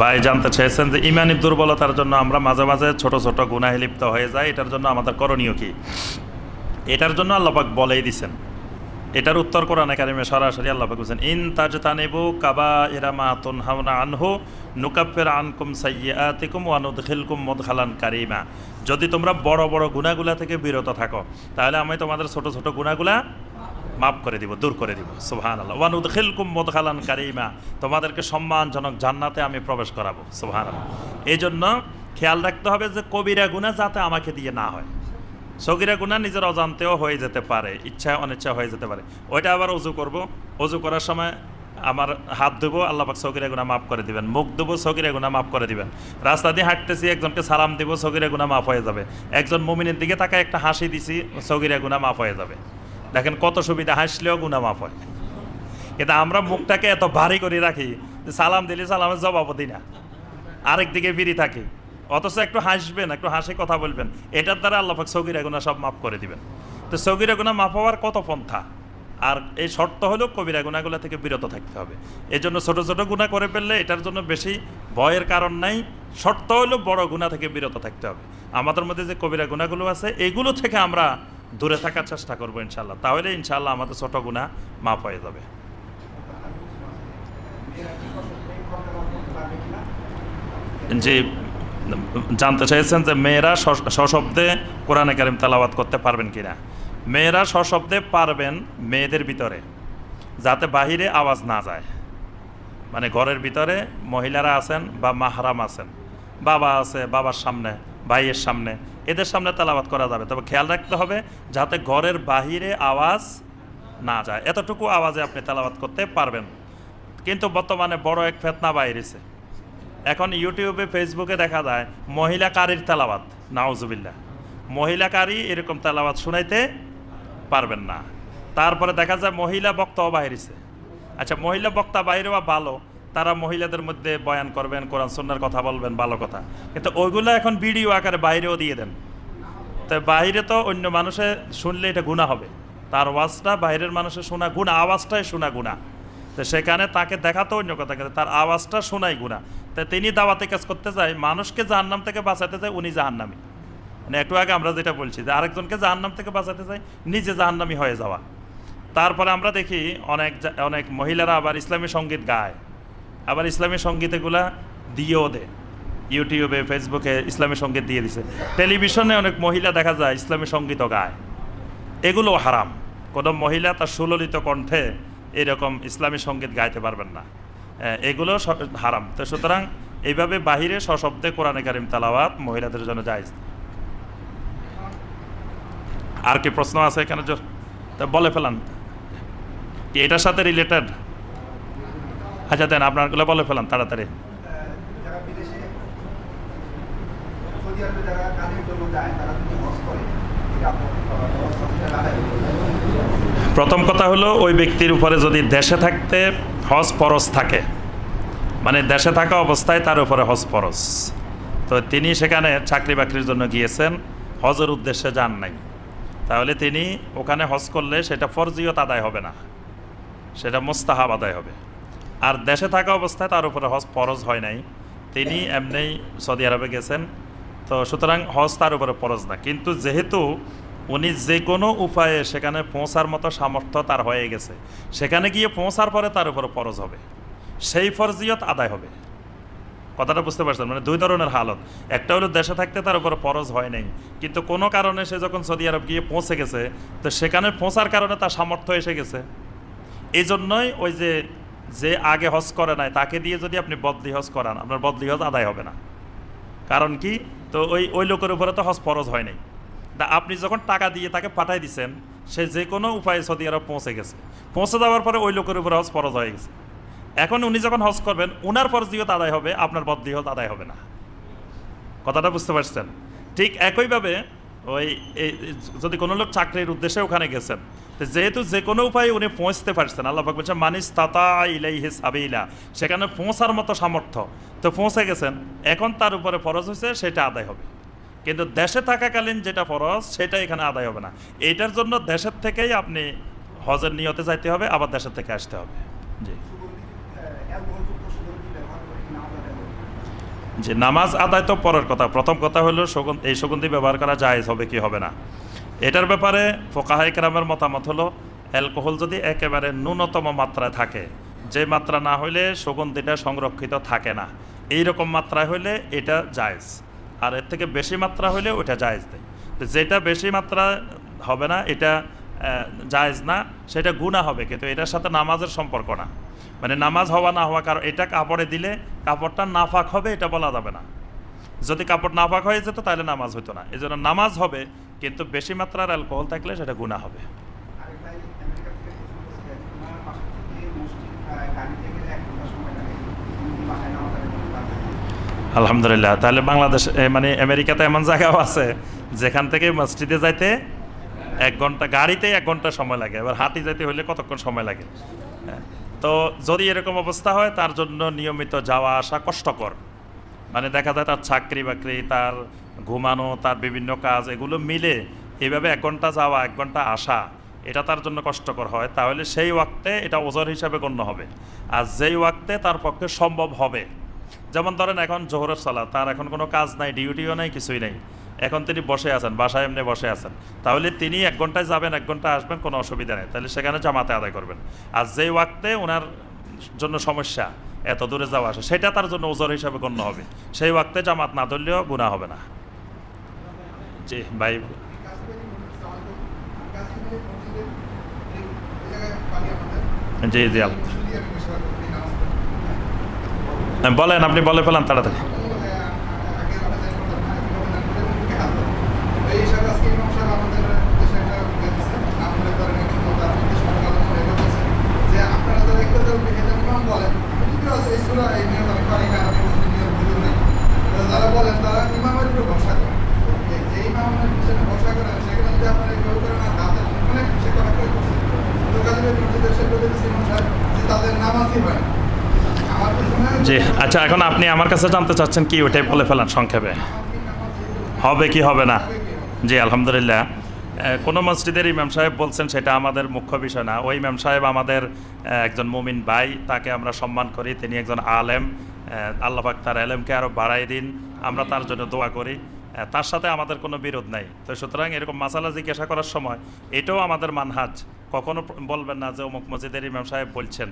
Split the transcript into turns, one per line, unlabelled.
ভাই জানতে চেয়েছেন যে ইমানি দুর্বলতার জন্য আমরা মাঝে মাঝে ছোট ছোট গুনাহে লিপ্ত হয়ে যাই, এটার জন্য আমাদের করণীয় কি? এটার জন্য আল্লাপাক বলেই দিছেন। এটার উত্তর কোরআনে কারিমে সরাসরি আল্লাপাক বলছেন, ইন তাজতানিবু কাবা ইরামা তুনহাউনা আনহু নুকাফির আনকুম সাইয়্যাতিকুম ওয়া নুদখিলকুম মুদখালান কারিমা। যদি তোমরা বড় বড় গুনাহগুলা থেকে বিরত থাকো, তাহলে আমি তোমাদের ছোট ছোট গুনাহগুলা মাফ করে দিব, দূর করে দিব। সুবহান আল্লাহ ওয়ানুদ খিলকুম মোদখালান কারিমা। তোমাদেরকে সম্মানজনক জান্নাতে আমি প্রবেশ করাবো। সুবহান আল্লাহ এই জন্য খেয়াল রাখতে হবে যে কবিরা গুণা যাতে আমাকে দিয়ে না হয়। সগিরা গুণা নিজের অজান্তেও হয়ে যেতে পারে, ইচ্ছা অনিচ্ছা হয়ে যেতে পারে। ওইটা আবার অজু করব। অজু করার সময় আমার হাত দেবো আল্লাহ পাক সগিরা গুণা মাফ করে দিবেন। মুখ দেবো সগিরা গুণা মাফ করে দিবেন। রাস্তা দিয়ে হাঁটতেছি, একজনকে সালাম দেবো, সগিরা গুণা মাফ হয়ে যাবে। একজন মুমিনের দিকে তাকে একটা হাসি দিছি, সগিরা গুণা মাফ হয়ে যাবে। দেখেন কত সুবিধা, হাসলেও গুণা মাফ হয়। কিন্তু আমরা মুখটাকে এত ভারী করে রাখি সালাম দিলে সালামের জবাবও দিই না। আরেক দিকে বিড়ি থাকি। অথচ একটু হাসবেন, একটু হাসি কথা বলবেন, এটার দ্বারা আল্লাহাক সৌগিরা গুণা সব মাফ করে দিবেন। তো সগিরা গুণা মাফ হওয়ার কত পন্থা? আর এই শর্ত হলো কবিরা গুণাগুলো থেকে বিরত থাকতে হবে। এই জন্য ছোটো ছোটো গুণা করে ফেললে এটার জন্য বেশি ভয়ের কারণ নাই। শর্ত হলো বড় গুণা থেকে বিরত থাকতে হবে। আমাদের মধ্যে যে কবিরা গুণাগুলো আছে, এগুলো থেকে আমরা দূরে থাকার চেষ্টা করব ইনশাল্লাহ তাহলে ইনশাল্লাহ আমাদের ছোট গুণা মাফ হয়ে যাবে। যে জানতে চাইছেন যে মেয়েরা সশব্দে কোরআনে কারিম তালাবাত করতে পারবেন কিনা? মেয়েরা সশব্দে পারবেন মেয়েদের ভিতরে, যাতে বাহিরে আওয়াজ না যায়। মানে ঘরের ভিতরে মহিলারা আছেন বা মাহারাম আছেন, বাবা আছে, বাবার সামনে, ভাইয়ের সামনে এদের সামনে তেলাবাত করা যাবে। তবে খেয়াল রাখতে হবে যাতে ঘরের বাহিরে আওয়াজ না যায়। এতটুকু আওয়াজে আপনি তেলাবাত করতে পারবেন। কিন্তু বর্তমানে বড় এক ফেতনা বাইরেছে এখন ইউটিউবে, ফেসবুকে দেখা যায় মহিলা কারির তেলাবাত নাউজুবিল্লা মহিলা কারি এরকম তেলাবাত শুনাইতে পারবেন না। তারপরে দেখা যায় মহিলা বক্তাও বাইরেছে আচ্ছা মহিলা বক্তা বাইরে বা ভালো তারা মহিলাদের মধ্যে বয়ান করবেন, কোরআন সন্ন্যার কথা বলবেন, ভালো কথা। কিন্তু ওইগুলো এখন ভিডিও আকারে বাইরেও দিয়ে দেন। তো বাইরে তো অন্য মানুষে শুনলে এটা গুণা হবে। তার ওয়াজটা বাইরের মানুষের শোনা গুণা আওয়াজটাই শোনা গুণা তো সেখানে তাকে দেখাতো অন্য কথা, কিন্তু তার আওয়াজটা শোনাই গুণা তো তিনি দাওয়াতে কাজ করতে চায় মানুষকে জাহান্নাম থেকে বাঁচাতে চায় উনি জাহান্নামি। মানে একটু আগে আমরা যেটা বলছি যে আরেকজনকে জাহান্নাম থেকে বাঁচাতে চাই নিজে জাহান্নামি হয়ে যাওয়া। তারপরে আমরা দেখি অনেক অনেক মহিলারা আবার ইসলামী সংগীত গায়। আবার ইসলামী সংগীত এগুলা দিয়েও দেয় ইউটিউবে, ফেসবুকে ইসলামী সংগীত দিয়ে দিছে। টেলিভিশনে অনেক মহিলা দেখা যায় ইসলামী সঙ্গীতও গায়। এগুলো হারাম। কোনো মহিলা তার সুললিত কণ্ঠে এরকম ইসলামী সংগীত গাইতে পারবেন না। এ- এগুলো হারাম। তো সুতরাং এইভাবে বাহিরে সশব্দে কোরআনে কারিম তালাওয়াত মহিলাদের জন্য জায়জ। আর কি প্রশ্ন আছে জোর? তা বলে ফেলান। এটার সাথে রিলেটেড আচ্ছা দেন আপনারগুলো বলে ফেলান তাড়াতাড়ি। প্রথম কথা হলো, ওই ব্যক্তির উপরে যদি দেশে থাকতে হজ ফরজ থাকে মানে দেশে থাকা অবস্থায় তার উপরে হজ পরস তো তিনি সেখানে চাকরি বাকরির জন্য গিয়েছেন, হজের উদ্দেশ্যে যান নাই। তাহলে তিনি ওখানে হজ করলে সেটা ফরজিয়ত আদায় হবে না, সেটা মোস্তাহাব আদায় হবে। আর দেশে থাকা অবস্থায় তার উপরে হজ ফরজ হয় নাই। তিনি এমনিই সৌদি আরবে গেছেন। তো সুতরাং হজ তার উপরে ফরজ না। কিন্তু যেহেতু উনি যে কোনো উপায়ে সেখানে পৌঁছার মতো সামর্থ্য তার হয়ে গেছে, সেখানে গিয়ে পৌঁছার পরে তার উপরে ফরজ হবে। সেই ফরজিয়ত আদায় হবে। কথাটা বুঝতে পারছেন? মানে দুই ধরনের হালত। একটা হলো দেশে থাকতে তার উপর ফরজ হয় নাই। কিন্তু কোনো কারণে সে যখন সৌদি আরব গিয়ে পৌঁছে গেছে, তো সেখানে পৌঁছার কারণে তার সামর্থ্য এসে গেছে। এই জন্যই ওই যে যে আগে হজ করে নাই, তাকে দিয়ে যদি আপনি বদলি হজ করান, আপনার বদলি হজ আদায় হবে না। কারণ কি? তো ওই ওই লোকের উপরে তো হজ ফরজ হয় নাই। আপনি যখন টাকা দিয়ে তাকে পাঠাই দিচ্ছেন সে যে কোনো উপায়ে সৌদি আরব পৌঁছে গেছে। পৌঁছে যাওয়ার পরে ওই লোকের উপরে হজ ফরজ হয়ে গেছে। এখন উনি যখন হজ করবেন, উনার ফরজিয়ত আদায় হবে, আপনার বদলিহত আদায় হবে না। কথাটা বুঝতে পারছেন? ঠিক একইভাবে ওই যদি কোনো লোক চাকরির উদ্দেশ্যে ওখানে গেছেন যেহেতু যে কোনো উপায়ে উনি পৌঁছতে পারছেন। আল্লাহ পাক বলছেন, মানিস তাতা ইলাই ইলাইহি সাবিলা। সেখানে পৌঁছার মতো সামর্থ্য। তো পৌঁছে গেছেন। এখন তার উপরে ফরজ হয়েছে, সেটা আদায় হবে। কিন্তু দেশে থাকাকালীন যেটা ফরজ, সেটা এখানে আদায় হবে না। এইটার জন্য দেশের থেকেই আপনি হজের নিয়তে যাইতে হবে, আবার দেশের থেকে আসতে হবে। জি। যে নামাজ আদায় তো পরের কথা। প্রথম কথা হলো এই সুগন্ধি ব্যবহার করা জায়েজ হবে কি হবে না? এটার ব্যাপারে ফোকাহাই কেরামের মতামত হলো, অ্যালকোহল যদি একেবারে ন্যূনতম মাত্রায় থাকে, যে মাত্রা না হইলে সুগন্ধিটা সংরক্ষিত থাকে না। এই রকম মাত্রায় হইলে এটা জায়েজ। আর এর থেকে বেশি মাত্রা হইলে ওটা জায়েজ দেয়। যেটা বেশি মাত্রা হবে না, এটা জায়েজ না, সেটা গুণা হবে, কিন্তু এটার সাথে নামাজের সম্পর্ক না। মানে নামাজ হওয়া না হওয়া কারণ, এটা কাপড়ে দিলে কাপড়টা নাফাক হবে, এটা বলা যাবে না। যদি কাপড় নাফাক হয়ে যেত, তাহলে নামাজ হতো না। এই নামাজ হবে, কিন্তু বেশি মাত্রার অ্যালকোহল থাকলে সেটা গুণা হবে? আলহামদুলিল্লাহ। তাহলে বাংলাদেশ মানে আমেরিকাতে এমন জায়গাও আছে, যেখান থেকে মসজিদে যাইতে এক ঘণ্টা, গাড়িতে এক ঘণ্টা সময় লাগে। এবার হাঁটি যাইতে হলে কতক্ষণ সময় লাগে? হ্যাঁ। তো যদি এরকম অবস্থা হয়, তার জন্য নিয়মিত যাওয়া আসা কষ্টকর। মানে দেখা যায় তার চাকরি বাকরি, তার ঘুমানো, তার বিভিন্ন কাজ, এগুলো মিলে এইভাবে এক ঘণ্টা যাওয়া, এক ঘণ্টা আসা, এটা তার জন্য কষ্টকর হয়। তাহলে সেই ওয়াক্তে এটা ওজর হিসাবে গণ্য হবে। আর যেই ওয়াক্তে তার পক্ষে সম্ভব হবে। যেমন ধরেন এখন জোহরের সালা তার এখন কোনো কাজ নাই, ডিউটিও নাই, কিছুই নেই। এখন তিনি বসে আছেন, বাসায় এমনি বসে আছেন। তাহলে তিনি এক ঘন্টায় যাবেন, এক ঘণ্টা আসবেন, কোনো অসুবিধা নেই। তাহলে সেখানে জামাতে আদায় করবেন। আর যেই ওয়াক্তে ওনার জন্য সমস্যা এত দূরে যাওয়া আসা। সেটা তার জন্য ওজর হিসাবে গণ্য হবে। সেই ওয়াক্তে জামাত না ধরলেও গুণা হবে না। জি, ভাই। জি জি আল- বলেন, আপনি বলে ফেলান তাড়াতাড়ি। জি আচ্ছা এখন আপনি আমার কাছে জানতে চাচ্ছেন কি ওটাই বলে ফেলান সংক্ষেপে? হবে কি হবে না? জি, আলহামদুলিল্লাহ। কোনো মসজিদের ইমাম সাহেব বলছেন সেটা আমাদের মুখ্য বিষয় না। ওই ইমাম সাহেব আমাদের একজন মুমিন ভাই, তাকে আমরা সম্মান করি। তিনি একজন আলেম আল্লাহ পাক তার আলেমকে আরও বাড়াই দিন। আমরা তার জন্য দোয়া করি। তার সাথে আমাদের কোনো বিরোধ নাই। তো সুতরাং এরকম মাসালা জিজ্ঞাসা করার সময় এটাও আমাদের মানহাজ। কখনো বলবেন না যে অমুক মসজিদের ইমাম সাহেব বলছেন।